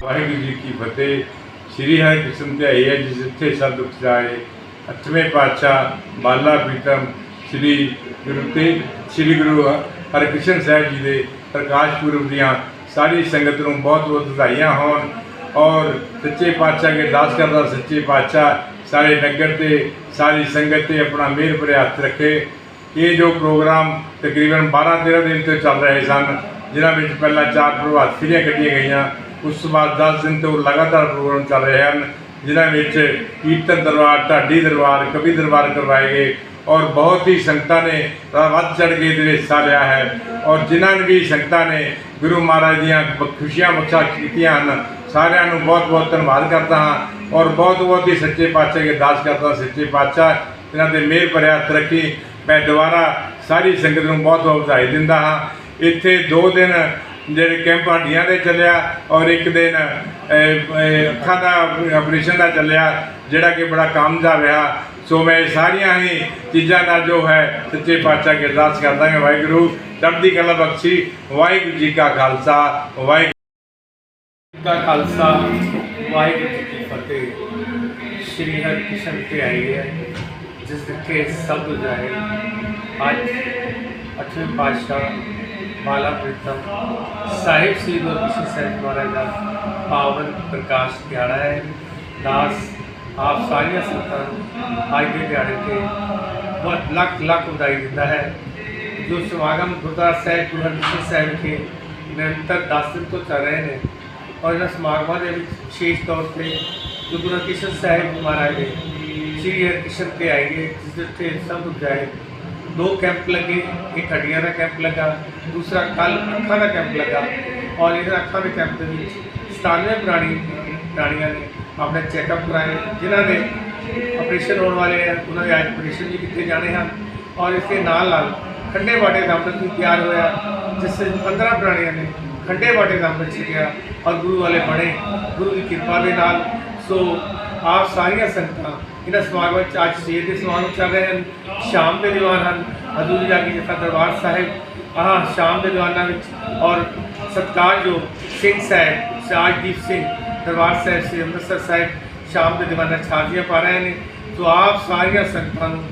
ਵਾਹਿਗੁਰੂ ਜੀ ਕੀ ਫਤਿਹ ਸ੍ਰੀ ਹਰਿਕ੍ਰਿਸ਼ਨ ਧਿਆਈ ਹੈ ਜਿਸ ਇੱਥੇ ਸਭ ਦੁੱਖ ਜਾਏ ਅੱਠਵੇਂ ਪਾਤਸ਼ਾਹ ਬਾਲਾ ਪ੍ਰੀਤਮ ਸ੍ਰੀ ਗੁਰੂ ਤੇ ਸ੍ਰੀ ਗੁਰੂ ਹਰਿਕ੍ਰਿਸ਼ਨ ਸਾਹਿਬ ਜੀ ਦੇ ਪ੍ਰਕਾਸ਼ ਪੁਰਬ ਦੀਆਂ ਸਾਰੀ ਸੰਗਤ ਨੂੰ ਬਹੁਤ ਬਹੁਤ ਵਧਾਈਆਂ ਹੋਣ ਔਰ ਸੱਚੇ ਪਾਤਸ਼ਾਹ ਕੇ ਅਰਦਾਸ ਕਰਦਾ ਸੱਚੇ ਪਾਤਸ਼ਾਹ ਸਾਰੇ ਨਗਰ ਤੇ ਸਾਰੀ ਸੰਗਤ ਤੇ ਆਪਣਾ ਮਿਹਰ ਭਰੇ ਹੱਥ ਰੱਖੇ ਇਹ ਜੋ ਪ੍ਰੋਗਰਾਮ ਤਕਰੀਬਨ 12 13 ਦਿਨ ਤੋਂ ਚੱਲ ਰਹੇ ਸਨ ਜਿਨ੍ਹਾਂ ਵਿੱਚ ਪਹਿਲਾਂ ਚਾਰ ਪ੍ਰਭਾਤ ਫੇਰੀਆਂ ਕੱਢੀਆਂ ਗਈਆਂ ਉਸ ਤੋਂ ਬਾਅਦ 10 ਦਿਨ ਤੋਂ ਲਗਾਤਾਰ ਪ੍ਰੋਗਰਾਮ ਚੱਲ ਰਹੇ ਹਨ, ਜਿਨ੍ਹਾਂ ਵਿੱਚ ਕੀਰਤਨ ਦਰਬਾਰ, ਢਾਡੀ ਦਰਬਾਰ, ਕਵੀ ਦਰਬਾਰ ਕਰਵਾਏ ਗਏ ਔਰ ਬਹੁਤ ਹੀ ਸੰਗਤਾਂ ਨੇ ਵੱਧ ਚੜ੍ਹ ਕੇ ਇਹਦੇ ਵਿੱਚ ਹਿੱਸਾ ਲਿਆ ਹੈ ਔਰ ਜਿਨ੍ਹਾਂ ਨੇ ਵੀ ਸੰਗਤਾਂ ਨੇ ਗੁਰੂ ਮਹਾਰਾਜ ਦੀਆਂ ਖੁਸ਼ੀਆਂ ਬਖਸ਼ਾ ਕੀਤੀਆਂ ਹਨ, ਸਾਰਿਆਂ ਨੂੰ ਬਹੁਤ ਬਹੁਤ ਧੰਨਵਾਦ ਕਰਦਾ ਹਾਂ ਔਰ ਬਹੁਤ ਬਹੁਤ ਹੀ ਸੱਚੇ ਪਾਤਸ਼ਾਹ ਦੀ ਅਰਦਾਸ ਕਰਦਾ ਸੱਚੇ ਪਾਤਸ਼ਾਹ, ਇਹਨਾਂ ਦੇ ਮਿਹਰ ਭਰਿਆ ਤਰੱਕੀ ਮੈਂ ਦੁਬਾਰਾ ਸਾਰੀ ਸੰਗਤ ਨੂੰ ਬਹੁਤ ਬਹੁਤ ਵਧਾਈ ਦਿੰਦਾ ਹਾਂ। ਇੱਥੇ ਦੋ ਦਿਨ ਜਿਹੜੇ ਕੈਂਪ ਹੱਡੀਆਂ ਦੇ ਚੱਲਿਆ ਔਰ ਇੱਕ ਦਿਨ ਅੱਖਾਂ ਦਾ ਆਪਰੇਸ਼ਨ ਦਾ ਚੱਲਿਆ, ਜਿਹੜਾ ਕਿ ਬੜਾ ਕਾਮਯਾਬ ਰਿਹਾ। ਸੋ ਮੈਂ ਇਹ ਸਾਰੀਆਂ ਹੀ ਚੀਜ਼ਾਂ ਨਾਲ ਜੋ ਹੈ ਸੱਚੇ ਪਾਤਸ਼ਾਹ ਕੇ ਅਰਦਾਸ ਕਰਦਾ ਹਾਂ। ਵਾਹਿਗੁਰੂ, ਚੜ੍ਹਦੀ ਕਲਾ ਬਖਸ਼ੀ। ਵਾਹਿਗੁਰੂ ਜੀ ਕਾ ਖਾਲਸਾ। ਵਾਹਿਗੁਰੂ ਦਾ ਖਾਲਸਾ। ਵਾਹਿਗੁਰੂ ਜੀ ਕੀ ਫਤਿਹ। ਸ਼੍ਰੀ ਹਰਿਕ੍ਰਿਸ਼ਨ ਤੇ ਆਈ ਹੈ, ਜਿਸ ਵਿਖੇ ਸਭ ਜਾਏ ਅੱਜ ਅਠਵੇਂ ਪਾਤਸ਼ਾਹ ਬਾਲਾ ਪ੍ਰੀਤਮ ਸਾਹਿਬ ਸ੍ਰੀ ਗੁਰੂ ਸਾਹਿਬ ਮਹਾਰਾਜ ਦਾ ਪਾਵਨ ਪ੍ਰਕਾਸ਼ ਦਿਹਾੜਾ ਹੈ ਦਾਸ ਆਪ ਸਾਰੀਆਂ ਸੰਗਤਾਂ ਨੂੰ ਅੱਜ ਦੇ ਦਿਹਾੜੇ ਤੇ ਬਹੁਤ ਲੱਖ ਲੱਖ ਵਧਾਈ ਦਿੰਦਾ ਹੈ ਜੋ ਸਮਾਗਮ ਗੁਰਦੁਆਰਾ ਸਾਹਿਬ ਗੁਰੂ ਹਰਕ੍ਰਿਸ਼ਨ ਸਾਹਿਬ ਵਿਖੇ ਨਿਰੰਤਰ 10 ਦਿਨ ਤੋਂ ਚੱਲ ਰਹੇ ਨੇ ਔਰ ਇਹਨਾਂ ਸਮਾਗਮਾਂ ਦੇ ਵਿੱਚ ਵਿਸ਼ੇਸ਼ ਤੌਰ ਤੇ ਜੋ ਗੁਰੂ ਹਰਕ੍ਰਿਸ਼ਨ ਸਾਹਿਬ ਮਹਾਰਾਜ ਦੇ ਸ੍ਰੀ ਹਰਿਕ੍ਰਿਸ਼ਨ ਤੇ ਆਏਗੇ ਜਿਸ ਦੇ ਉੱਤੇ ਸਭ ਨੂੰ ਜਾਏ ਦੋ ਕੈਂਪ ਲੱਗੇ, ਇੱਕ ਹੱਡੀਆਂ ਦਾ ਕੈਂਪ ਲੱਗਾ, ਦੂਸਰਾ ਕੱਲ ਅੱਖਾਂ ਦਾ ਕੈਂਪ ਲੱਗਾ ਔਰ ਇਹਨਾਂ ਅੱਖਾਂ ਦੇ ਕੈਂਪ ਦੇ ਵਿੱਚ 97 ਪ੍ਰਾਣੀ ਪ੍ਰਾਣੀਆਂ ਨੇ ਆਪਣੇ ਚੈੱਕਅਪ ਕਰਾਏ, ਜਿਨ੍ਹਾਂ ਦੇ ਆਪਰੇਸ਼ਨ ਹੋਣ ਵਾਲੇ ਆ, ਉਹਨਾਂ ਦੇ ਅੱਜ ਆਪਰੇਸ਼ਨ ਵੀ ਕੀਤੇ ਜਾਣੇ ਹਨ ਔਰ ਇਸ ਦੇ ਨਾਲ ਨਾਲ ਖੰਡੇ ਬਾਟੇ ਦਾ ਅੰਮ੍ਰਿਤ ਵੀ ਤਿਆਰ ਹੋਇਆ, ਜਿਸ ਵਿੱਚ 15 ਪ੍ਰਾਣੀਆਂ ਨੇ ਖੰਡੇ ਬਾਟੇ ਦਾ ਅੰਮ੍ਰਿਤ ਛਕਿਆ ਔਰ ਗੁਰੂ ਵਾਲੇ ਬਣੇ, ਗੁਰੂ ਦੀ ਕਿਰਪਾ ਦੇ ਨਾਲ। ਸੋ ਆਪ ਸਾਰੀਆਂ ਸੰਗਤਾਂ ਇਹਨਾਂ ਸਮਾਗਮ ਵਿੱਚ ਅੱਜ ਸਵੇਰ ਦੇ ਸਮਾਗਮ ਚੱਲ ਰਹੇ ਹਨ, ਸ਼ਾਮ ਦੇ ਦੀਵਾਨ ਹਨ ਹਜ਼ੂਰ ਕੇ ਜਥਾ ਦਰਬਾਰ ਸਾਹਿਬ, ਆਹ ਸ਼ਾਮ ਦੇ ਦੀਵਾਨਾਂ ਵਿੱਚ ਔਰ ਸਤਿਕਾਰਯੋਗ ਸਿੰਘ ਸਾਹਿਬ ਸਾਜਦੀਪ ਸਿੰਘ, ਦਰਬਾਰ ਸਾਹਿਬ, ਸ੍ਰੀ ਅੰਮ੍ਰਿਤਸਰ ਸਾਹਿਬ ਸ਼ਾਮ ਦੇ ਦੀਵਾਨਾਂ 'ਚ ਹਾਜ਼ਰੀਆਂ ਪਾ ਰਹੇ ਨੇ ਸੋ ਆਪ ਸਾਰੀਆਂ ਸੰਗਤਾਂ ਨੂੰ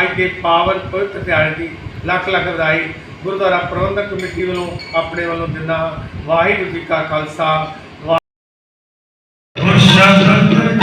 ਅੱਜ ਦੇ ਪਾਵਨ ਪਵਿੱਤਰ ਦਿਹਾੜੇ ਦੀ ਲੱਖ ਲੱਖ ਵਧਾਈ ਗੁਰਦੁਆਰਾ ਪ੍ਰਬੰਧਕ ਕਮੇਟੀ ਵੱਲੋਂ ਆਪਣੇ ਵੱਲੋਂ ਦਿੰਦਾ ਹਾਂ। ਵਾਹਿਗੁਰੂ ਜੀ ਕਾ ਖਾਲਸਾ